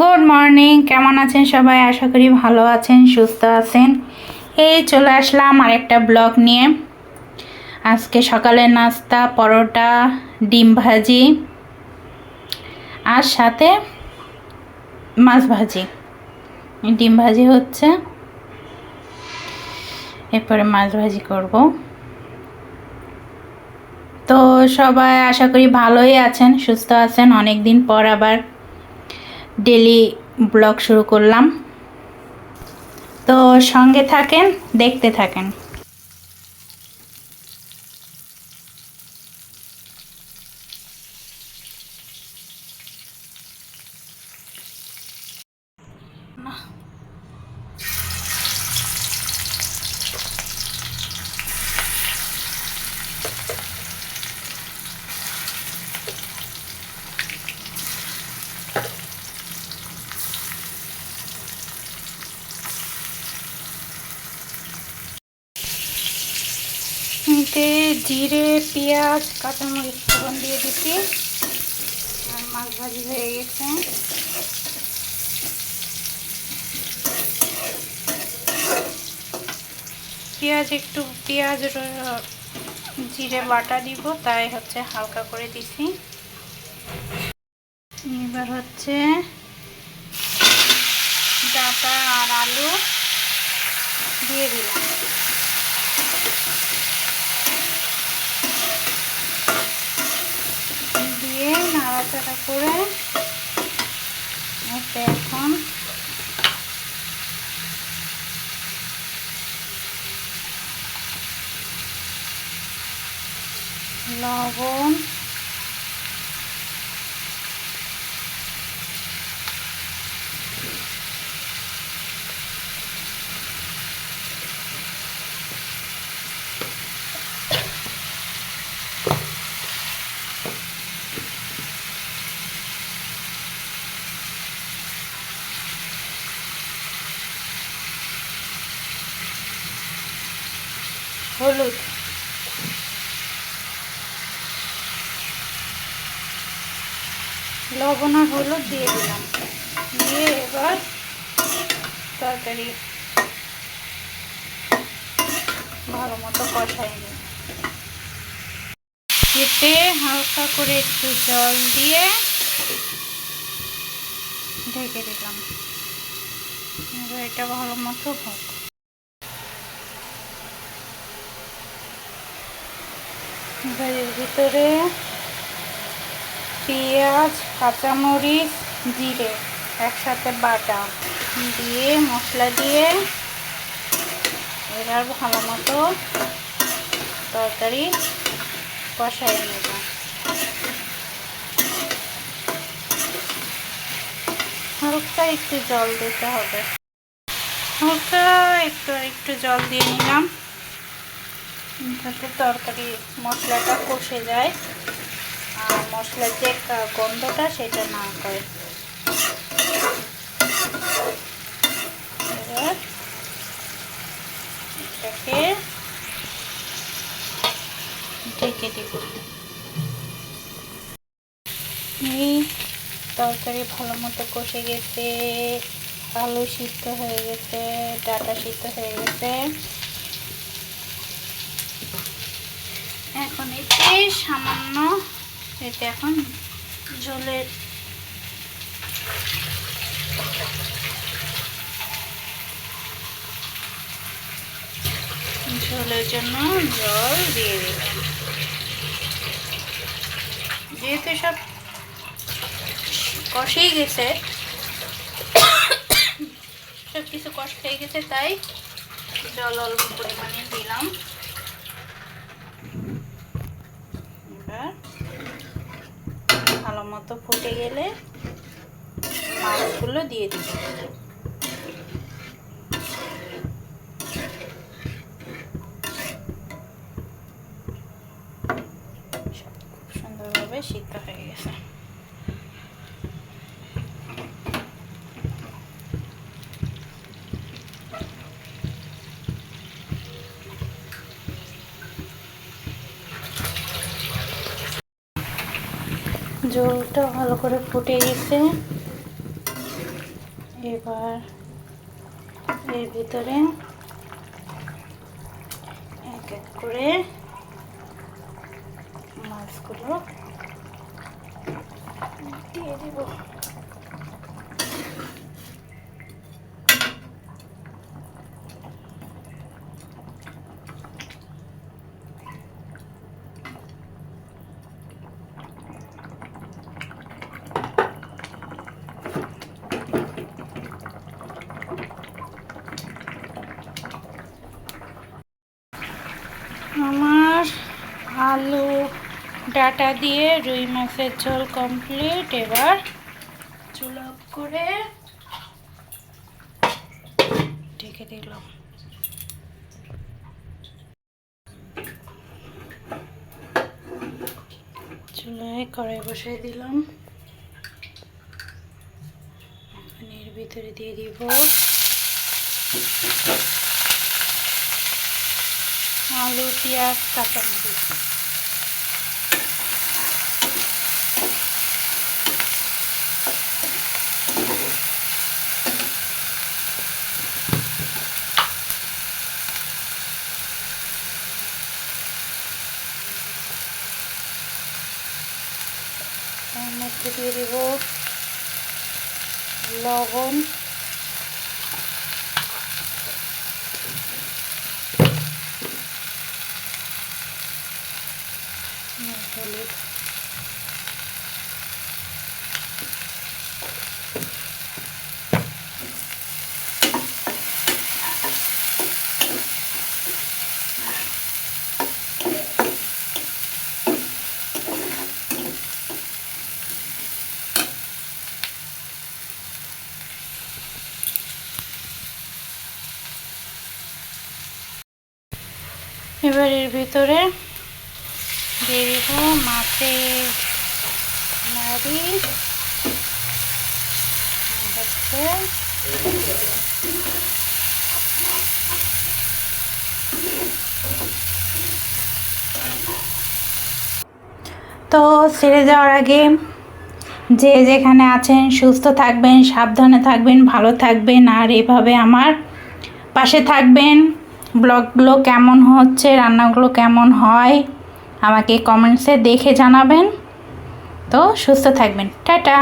Good morning কেমন আছেন সবাই? আশা করি ভালো আছেন, সুস্থ আছেন। এই চলে আসলাম আরেকটা ব্লগ নিয়ে। আজকে সকালের নাস্তা, পরোটা, ডিম ভাজি আর সাথে মাছ ভাজি। ডিম ভাজি হচ্ছে। এরপরে মাছ ভাজি করব। তো সবাই আশা করি ভালোই আছেন, সুস্থ আছেন। অনেক দিন পর আবার ডেলি ব্লগ শুরু করলাম। তো সঙ্গে থাকেন দেখতে থাকেন। এতে জিরে, পেঁয়াজ, কাঁচামরিচ ফোড়ন দিয়ে দিচ্ছি। আর মাছ ভাজি হয়ে গেছে। পেঁয়াজ একটু, পেঁয়াজ জিরে বাটা দিব, তাই হচ্ছে হালকা করে দিছি এবার হচ্ছে ডাটা আর আলু দিয়ে দিলাম দিয়ে নাড়াচাড়া করে এতে এখন। লবণ হলুদ। লবণ আর হলুদ দিয়ে দিলাম। দিয়ে এবার তরকারি ভালো মতো কষাই নিই। এতে হালকা করে একটু জল দিয়ে ঢেকে দিলাম। এটা ভালো মতো হোক এবার এর ভিতরে পেঁয়াজ, কাঁচামরিচ, জিরে, একসাথে বাটা দিয়ে মশলা দিয়ে এবার ভালো মতো তরকারি কষাই নেব। হালকা একটু জল দিতে হবে। হালকা একটু একটু জল দিয়ে নিলাম। যাতে তরকারি মশলাটা কষে যায়। আর মশলার যে গন্ধটা সেটা না করে। এই তরকারি ভালো মতো কষে গেছে, আলু সিদ্ধ হয়ে গেছে, ডাটা সিদ্ধ হয়ে গেছে। এখন এতে সামান্য এতে এখন জলের ঝোলের জন্য জল দিয়ে দিলাম। যেহেতু সব কষেই গেছে সব কিছু কষ্ট হয়ে গেছে, তাই জল অল্প পরিমাণে দিলাম এবার ভালো মতো ফুটে গেলে মাছগুলো দিয়ে দিচ্ছি খুব সুন্দরভাবে সিদ্ধ হয়ে গেছে। ঝোলটা ভালো করে ফুটে গেছে এবার এর ভিতরে এক এক করে মাছগুলো দিয়ে দিব। আমার আলু, ডাটা দিয়ে রুই মাছের ঝোল কমপ্লিট এবার চুল করে ঢেকে দিলাম। চুলায় কড়াই বসাই দিলাম। এর ভিতরে দিয়ে দিব আলু পেঁয়াজ কাঁচামরিচ। মধ্যে দিয়ে দেব লবণ। হলুদ এবার ভিতরে দিয়ে দিব মাছের তো ছেড়ে যাওয়ার আগে যে যেখানে আছেন, সুস্থ থাকবেন, সাবধানে থাকবেন, ভালো থাকবেন, আর এভাবে আমার পাশে থাকবেন। ব্লগগুলো কেমন হচ্ছে, রান্নাগুলো কেমন হয়? আমাকে কমেন্টসে দেখে জানাবেন। তো সুস্থ থাকবেন। টাটা।